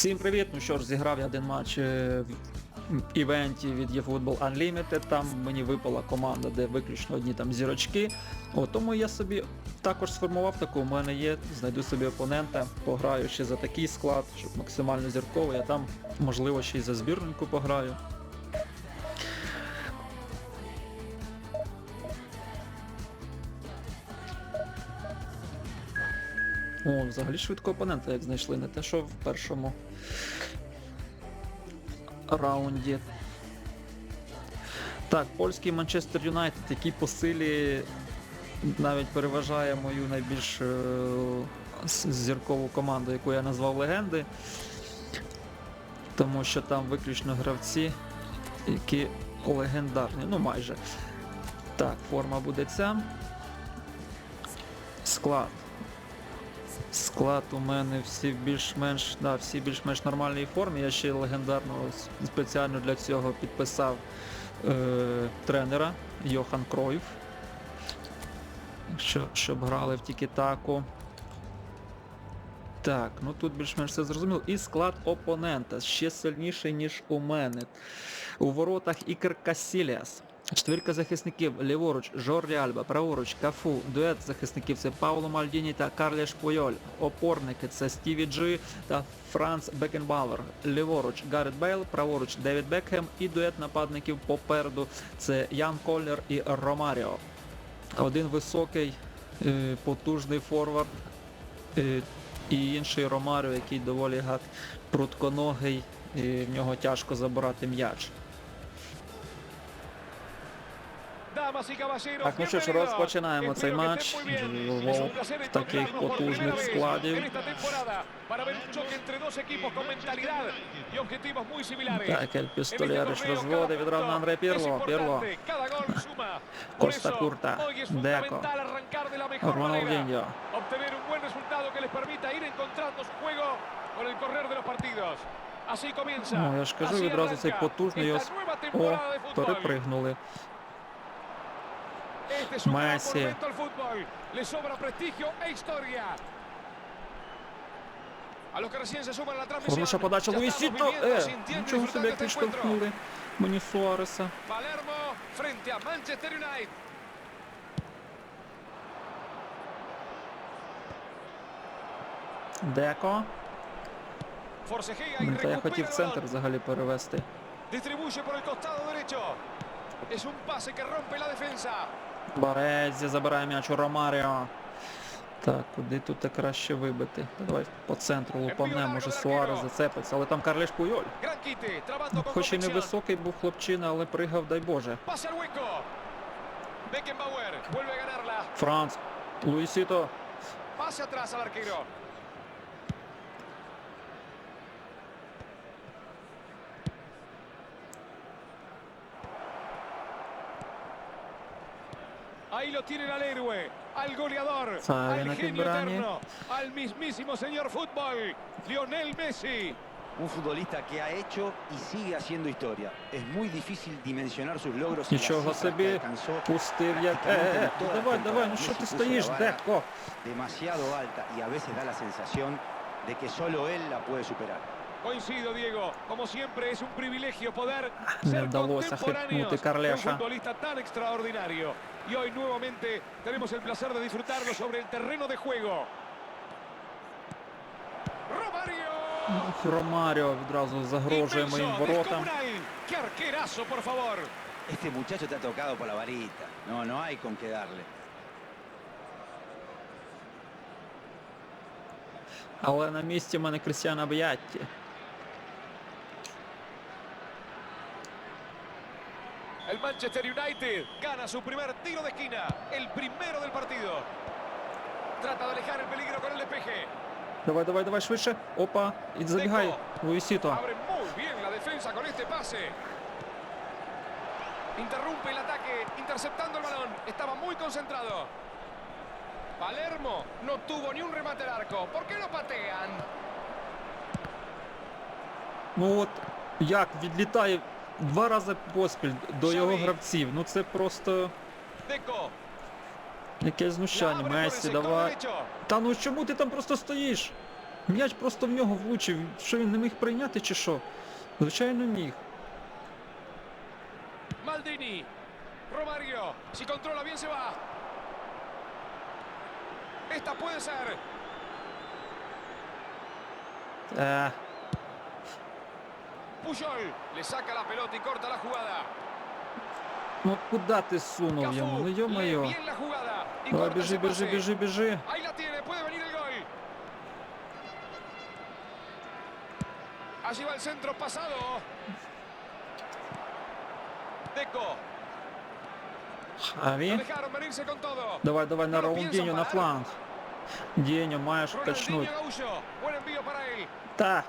Всім привіт! Ну що ж, зіграв я один матч е, в івенті від eFootball Unlimited. Там мені випала команда, де виключно одні там зірочки. О, тому я собі також сформував таку. У мене є, знайду собі опонента, пограю ще за такий склад, щоб максимально зірковий, а там можливо ще й за збірненьку пограю. О, взагалі швидко опонента як знайшли, не те, що в першому раунді. Так, польський Манчестер Юнайтед, який по силі навіть переважає мою найбільш е, зіркову команду, яку я назвав легенди. Тому що там виключно гравці, які легендарні, ну майже. Так, форма буде ця. Склад. Склад у мене всі більш-менш да, всі більш-менш нормальній формі. Я ще легендарно спеціально для цього підписав е, тренера Йохан Кройф. Що, щоб грали в Тікі-Таку. Так, ну тут більш-менш все зрозуміло. І склад опонента ще сильніший, ніж у мене. У воротах Ікер Касіліас. Четвірка захисників ліворуч Жорді Альба, праворуч Кафу, дует захисників це Пауло Мальдіні та Карліш Пуйоль. Опорники це Стіві Джи та Франц Бекенбауер. Ліворуч Гаррет Бейл, праворуч Девід Бекхем і дует нападників попереду це Ян Коллер і Ромаріо. Один високий, е, потужний форвард е, і інший Ромаріо, який доволі гад прутконогий, і в нього тяжко забирати м'яч. Так, ну що ж, розпочинаємо цей матч. в таких потужних складів. Так, Ель Пістолярич розводить punto Андре Пірло. Пірло. Коста Курта. Деко. Роналдіньо. Ну, я ж кажу, відразу цей потужний esta ос- nueva О, temporada de e transmisión. Хороша подача Луїсіто. Е, нічого собі як відштовхнули мені Суареса. Palermo frente a Manchester United. Деко. Та я хотів центр взагалі перевести. Distribuye por el costado derecho. Es un pase que rompe la defensa. Барезі забирає м'яч у Ромаріо. Так, куди тут краще вибити? Давай по центру лупане, може Суарес зацепиться, але там Карлеш Пуйоль. Con Хоч і невисокий був хлопчина, але пригав, дай Боже. Франц. Луїсіто. Ahí lo tienen al héroe, al goleador, Sabe, al no genio Timbrani. eterno, al mismísimo señor fútbol, Lionel Messi. Un futbolista que ha hecho y sigue haciendo historia. Es muy difícil dimensionar sus logros y las Нічого cifras que собі alcanzó пустив як. Е, е, е, давай, давай, ну що ти стоїш, Деко? demasiado alta y a veces da la sensación de que solo él la puede superar. Coincido, Diego. Como siempre, es un privilegio poder Не ser вдалося contemporáneos хитнути de un Карлеша. futbolista tan extraordinario. Y hoy nuevamente tenemos el placer de disfrutarlo sobre el terreno de juego. Romario. Ромаріо відразу загрожує Inmenso, моїм воротам. descomunal. ¡Qué arquerazo, por favor! Este muchacho te ha tocado por la varita. No, no hay con qué darle. Але на місці в мене Крістіана Б'ятті. El Manchester United gana su primer tiro de esquina. El primero del partido. Trata de alejar el peligro con el despeje. Давай, давай, давай швидше. Опа, і забігай. Луїсіто. Abre muy bien la defensa con este pase. Interrumpe el ataque, interceptando el balón. Estaba muy concentrado. Palermo no tuvo ni un remate al arco. ¿Por qué lo patean? Ну от як відлітає два рази поспіль до його гравців. Ну це просто яке знущання. Месі, давай. Та ну чому ти там просто стоїш? М'яч просто в нього влучив. Що він не міг прийняти чи що? Звичайно, міг. Romario. Si controla bien se va. Esta puede ser. Е, Puyol. Le saca la pelota y corta la jugada. ну куди ти сунув йому? Ну Cafú. Lee йо-моє. bien la jugada. Y Давай, corta біжи, ese біжи, pase. біжи, біжи. Ahí la tiene, puede venir el gol. Allí va el centro pasado. Deco. Lo Хаві. dejaron venirse con todo. Давай, давай на Ну, Раундіньо на п'єнсо, фланг. Діньо, маєш Ronaldinho качнуть. Gaullo. Buen envío para él. Та.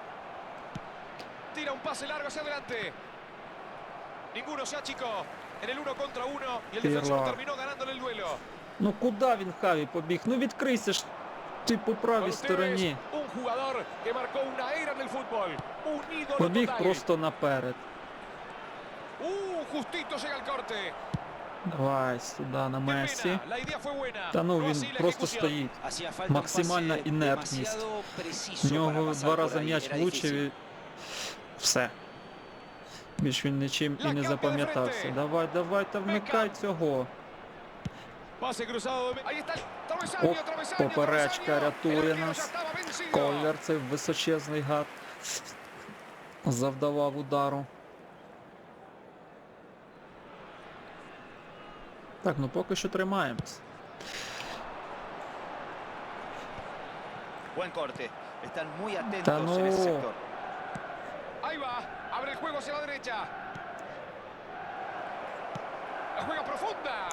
Tira un pase largo hacia adelante. Ninguno se achicó. En el uno contra uno. Y el defensor terminó ganándole el duelo. Ну куди він Хаві побіг? Ну відкрийся ж ти по правій стороні. Побіг просто наперед. Uh, justito llega el corte. Давай сюди на Месі. Та ну No він просто стоїть. Максимальна інертність. В нього два рази м'яч влучив все. Більш він нічим і не запам'ятався. Давай, давай, та вмикай цього. Travesaño, поперечка рятує нас. ya. Колер цей височезний гад. Завдавав удару. Так, ну поки що тримаємось. Buen corte. Ahí va. Abre el juego hacia la derecha. La juega profunda.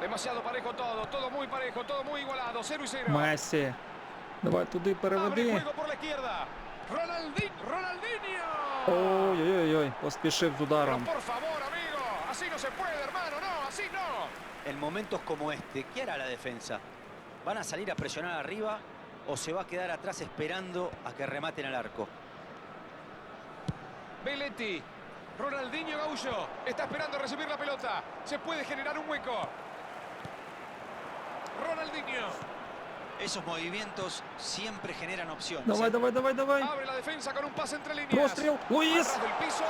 Demasiado parejo todo. Todo muy parejo. Todo muy igualado. 0 y 0. Месі. Давай туди Abre el переведи. juego por la izquierda. Ronaldinho. Ronaldinho. Ой-ой-ой, поспішив з Pero ударом. por favor, amigo. Así no se puede, hermano. No, así no. En momentos como este, ¿qué hará la defensa? ¿Van a salir a presionar arriba o se va a quedar atrás esperando a que rematen al arco? Belletti. Ronaldinho Gaullo. Está esperando recibir la pelota. Se puede generar un hueco. Ronaldinho. Esos movimientos siempre generan opciones. Давай, ¿eh? давай, давай, давай. Abre la defensa con un pase entre líneas. Простріл. A Луїс! ras del piso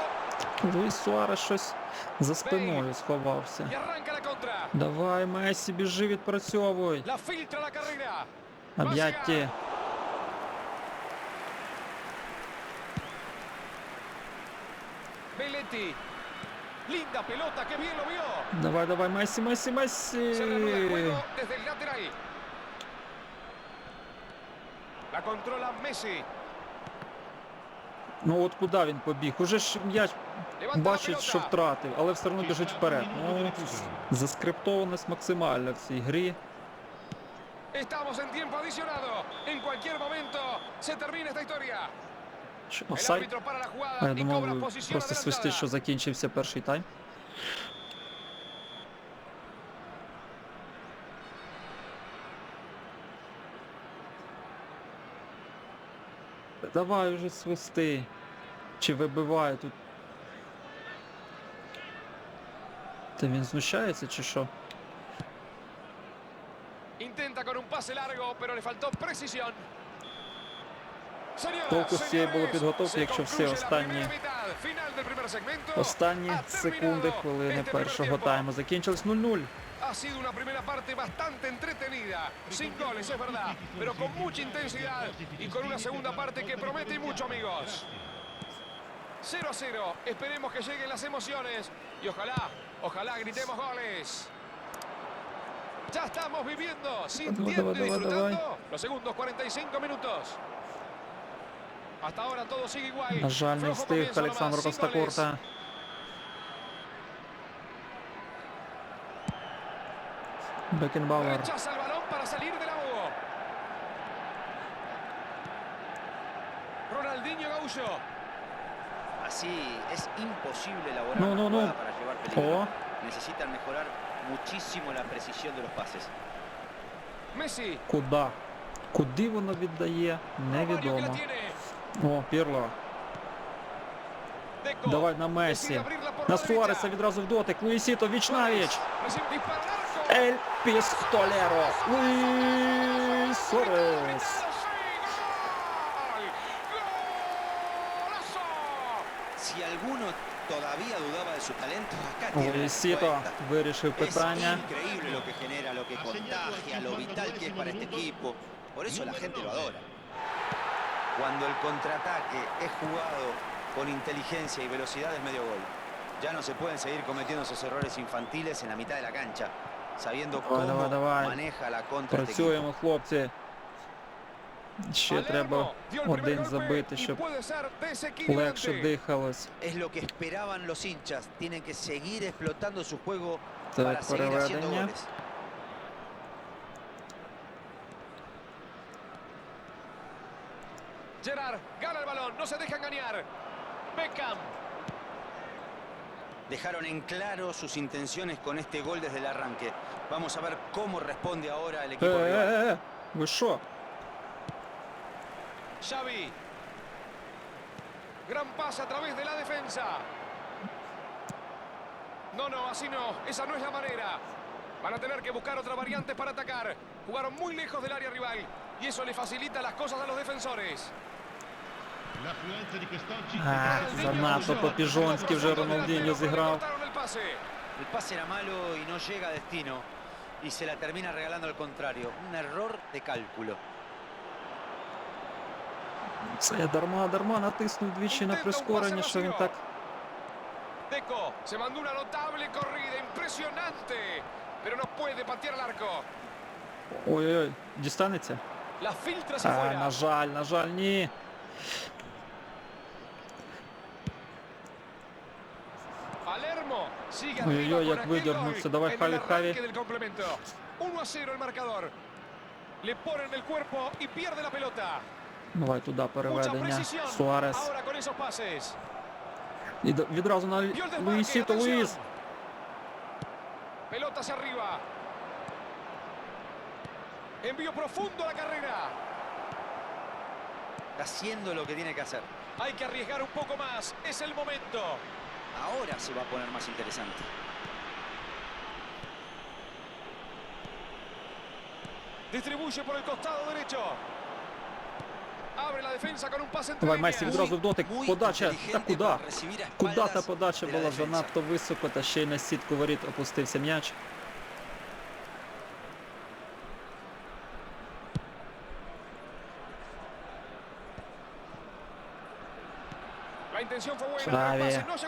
Луїс Суарес щось за спиною сховався. y arranca la contra. Давай, Месі, біжи, відпрацьовуй. La filtra la carrera. Об'ятті. Belletti. Linda pelota, que bien lo vio. Давай, давай, Месі, Месі, Месі. Se reanuda el juego desde el lateral. La controla Messi. Ну от куди він побіг? Уже ж м'яч бачить, що втратив, але все одно біжить вперед. Ну, заскриптованість максимальна в цій грі. Estamos en tiempo adicionado. En cualquier momento se termina esta historia. Офсайд? la А я думав, просто свистить, що закінчився перший тайм. Давай уже свисти. Чи вибиває тут. Та він знущається чи що? Intenta con un pase largo, pero le faltó precisión. Señoras, Толку з цієї було señores, підготовки, se якщо всі concluye la останні primera mitad. Final del primer segmento. Останні Ha секунди, terminado хвилини este primer першого tiempo. тайму закінчились 0-0. Ha sido una primera parte bastante entretenida, sin goles, es verdad, pero con mucha intensidad y con una segunda parte que promete y mucho, amigos. 0 a 0, esperemos que lleguen las emociones y ojalá, ojalá gritemos goles. Ya estamos viviendo, sintiendo y давай, давай, disfrutando los segundos 45 minutos. На жаль, не встиг Олександр. Костакорта. Бекенбауер. No, no, no. jugada para llevar peligro. Oh. Necesitan mejorar muchísimo la precisión de los pases. Messi. Куди? Куди воно віддає? Невідомо. О, Пірло. Давай на Месі. На Суареса відразу в дотик. Луїсіто віч на віч. Ель Пістолеро. Луїс Суарес. Луїсіто вирішив питання. Por eso la gente lo adora. Cuando el contraataque es jugado con inteligencia y velocidad es medio gol. Ya no se pueden seguir cometiendo esos errores infantiles en la mitad de la cancha, sabiendo Давай, cómo давай, давай. maneja la contra este equipo. Працюємо, хлопці. Ще треба Palermo dio el primer один golpe забити, y щоб puede ser легше desequilibrante. дихалось. Es lo que esperaban los hinchas. Tienen que seguir explotando su juego Так, para seguir haciendo переведення. goles. Gerard gana el balón, no se deja engañar. Beckham. Dejaron en claro sus intenciones con este gol desde el arranque. Vamos a ver cómo responde ahora el equipo eh, rival. Eh, eh. eh pues Xavi. Gran pase a través de la defensa. No, no, así no. Esa no es la manera. Van a tener que buscar otra variante para atacar. Jugaron muy lejos del área rival. Y eso le facilita las cosas a los defensores. А, занадто по-піжонськи вже Роналдіньо зіграв. El pase. Era malo y no llega a destino. Y se la termina regalando al contrario. Un error de cálculo. Це дарма, дарма натиснув двічі на прискорення, що він так. Deco se mandó una notable corrida, impresionante. Pero no puede patear al arco. Ой-ой-ой, дістанеться? А, на жаль, на жаль, ні. Palermo sigue Ой, arriba ой, con як gol Давай, en Javi, el Javi. arranque del complemento. 1 a 0 el. Le cuerpo y pierde la pelota. Давай туди переведення. Суарес. І відразу на Луїсіто atención. Луїс. Hacia arriba. Envío profundo a la carrera. Está haciendo lo que tiene que hacer. Hay que arriesgar un poco más. Es el momento. Ahora se va a poner más interesante. Distribuye por el costado derecho. Abre la defensa con un pase entre Давай, líneas. Месsi, відразу в дотик. Muy Подача. Та inteligente куди? para recibir a Куди та espaldas подача de la була defensa. занадто високо, та ще й на сітку воріт опустився м'яч.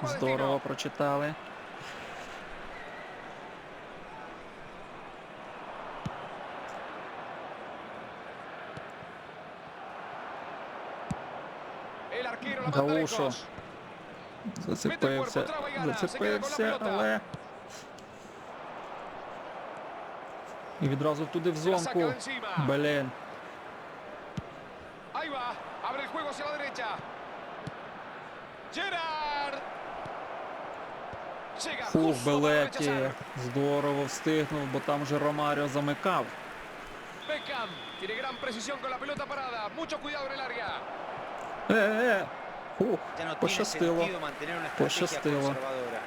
A здорово прочитали. Гаушо. Зацепився, зацепився, але. І відразу туди в зонку. Блін. Ahí va. Abre el juego hacia la derecha. Gerard. Llega Фух, Белеті. rechazar. Здорово встигнув, бо там вже Ромаріо замикав. Beckham tiene gran precisión con la pelota parada. Mucho cuidado en el área. Е, е. Фух, Ya no tiene пощастило. sentido mantener una estrategia Пощастило. conservadora.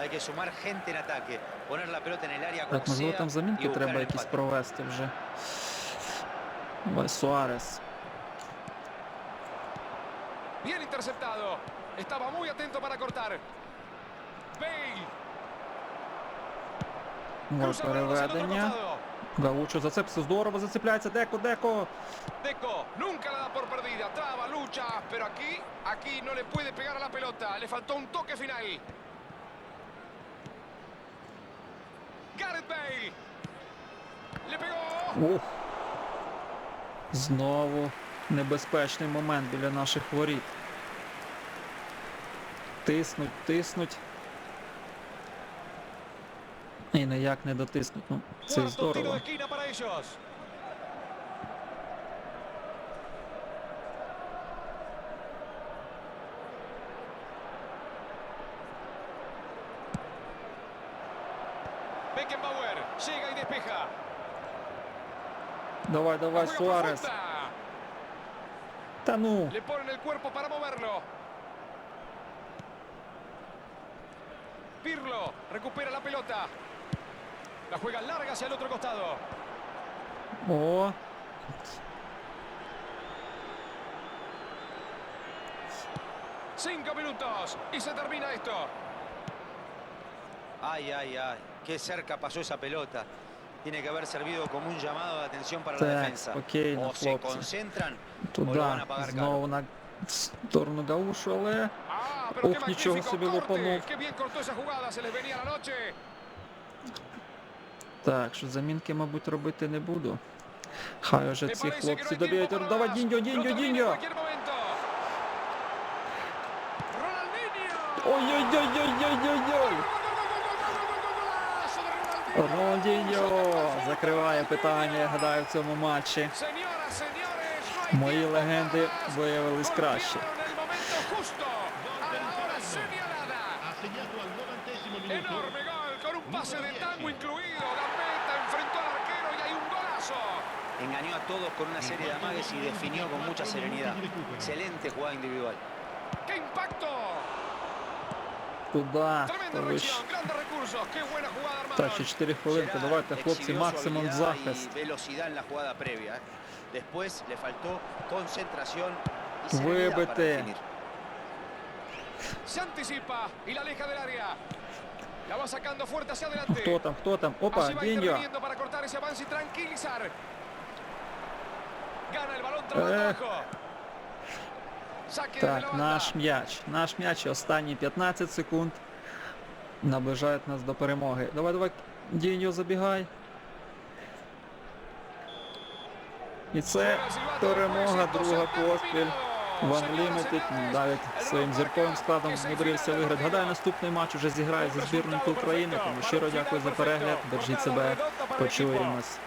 Hay que sumar gente en ataque, poner la pelota en el área como Так, можливо, там замінки треба якісь провести вже. Давай, Суарес. Bien interceptado. Estaba muy atento para cortar. Otro переведення. Гаучо зацепився, здорово зацепляється. Деко, деко. Deco nunca la da por perdida. Traba, lucha. Pero aquí, aquí no le puede pegar a la pelota. Le faltó un toque final. Gareth Bale. Le pegó. Ух. Знову небезпечний момент біля наших воріт. Тиснуть, тиснуть. І ніяк не дотиснуть. Ну, це здорово. Давай, давай, Суарес. Та ну. Le ponen el cuerpo para moverlo. Pirlo recupera la pelota. La juega larga hacia el otro costado. О. Cinco minutos y se termina esto. Ay, ay, ay. Qué cerca pasó esa pelota. Tiene que haber servido como un llamado de atención para la Так, defensa. спокійно, O se хлопці. concentran o lo Туди, van a pagar caro. знову на сторону Гаушу, але Ah, pero Ох, qué нічого magnífico собі corte. лупанув. Qué bien cortó esa jugada, se les venía la noche. Так, що замінки, мабуть, робити не буду. Хай уже ці хлопці доб'ють. Давай. Діньо, Діньо, Діньо! Ой-ой-ой-ой-ой-ой-ой! Ронaldinho закриває питання, я гадаю, в цьому матчі. Мої легенди виявились краще. Golpearon el momento justo, a la hora señalada. Ha segnato al novantesimo minuto. Enorme gol, con un pase de tango incluido. Gambetta enfrentó al arquero y hay un golazo. Engañó a todos con una serie de amagues y definió con mucha serenidad. Excelente jugada individual. ¡Qué impacto! Туди, Tremenda то ви ж. reacción, grandes recursos. ¡Qué buena jugada, Так, hermanos! ще 4 хвилинки. Gerard Давайте, хлопці, exhibió su максимум habilidad захист. y velocidad en la jugada previa. ¿eh? Después le faltó concentración y serenidad para Вибити. definir. Se anticipa y la aleja del área. La va sacando fuerte hacia adelante. Хто там, хто там? Опа, Allí va Діньо. interviniendo para cortar ese avance y tranquilizar. La Так, наш м'яч. Наш м'яч і останні 15 секунд наближають нас до перемоги. Давай, давай, Діньо, забігай. І це перемога, друга поспіль. Ван Лімітед навіть своїм зірковим складом змудрився виграти. Гадаю, наступний матч уже зіграє зі збірною України, тому щиро дякую за перегляд. Jornada себе, почуємось.